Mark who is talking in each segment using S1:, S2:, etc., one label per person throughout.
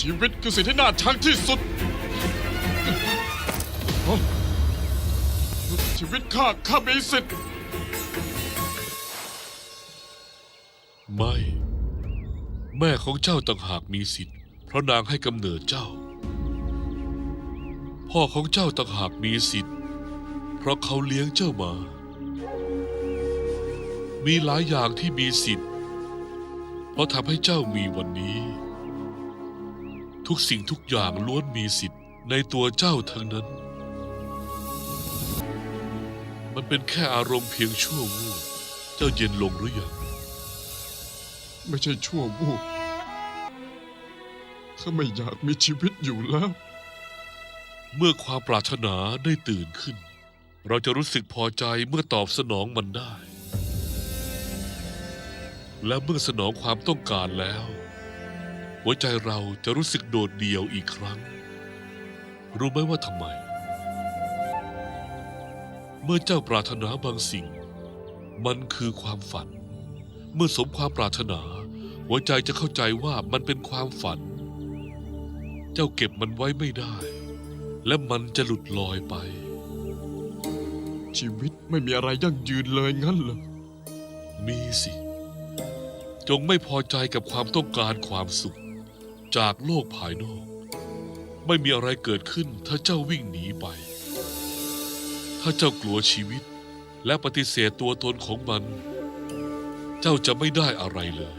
S1: ชีวิตคือสิ่งที่น่าชังที่สุด ชีวิตข้าข้ามีสิทธิ์
S2: ไม่ แม่ของเจ้าต่างหากมีสิทธิ์ เพราะนางให้กำเนิดเจ้า พ่อของเจ้าต่างหากมีสิทธิ์ เพราะเขาเลี้ยงเจ้ามา มีหลายอย่างที่มีสิทธิ์ เพราะทำให้เจ้ามีวันนี้ ทุกสิ่งทุกอย่างล้วนมีสิทธิ์ในตัวเจ้าทั้งนั้น มันเป็นแค่อารมณ์เพียงชั่ววูบเจ้าเย็นลงหรือยัง
S1: ไม่ใช่ชั่ววูบข้าไม่อยากมีชีวิตอยู่แล้ว
S2: เมื่อความปรารถนาได้ตื่นขึ้น เราจะรู้สึกพอใจเมื่อตอบสนองมันได้ และเมื่อสนองความต้องการแล้ว หัวใจเราจะรู้สึกโดดเดี่ยวอีกครั้ง รู้ไหมว่าทำไม เมื่อเจ้าปรารถนาบางสิ่ง มันคือความฝัน เมื่อสมความปรารถนา หัวใจจะเข้าใจว่ามันเป็นความฝัน เจ้าเก็บมันไว้ไม่ได้ และมันจะหลุดลอยไป
S1: ชีวิตไม่มีอะไรยั่งยืนเลยงั้นเหรอ
S2: มีสิจงไม่พอใจกับความต้องการความสุข จากโลกภายนอก ไม่มีอะไรเกิดขึ้นถ้าเจ้าวิ่งหนีไป ถ้าเจ้ากลัวชีวิต และปฏิเสธตัวตนของมัน เจ้าจะไม่ได้อะไรเลย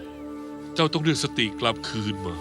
S2: เจ้าต้องเรียกสติกลับคืนมา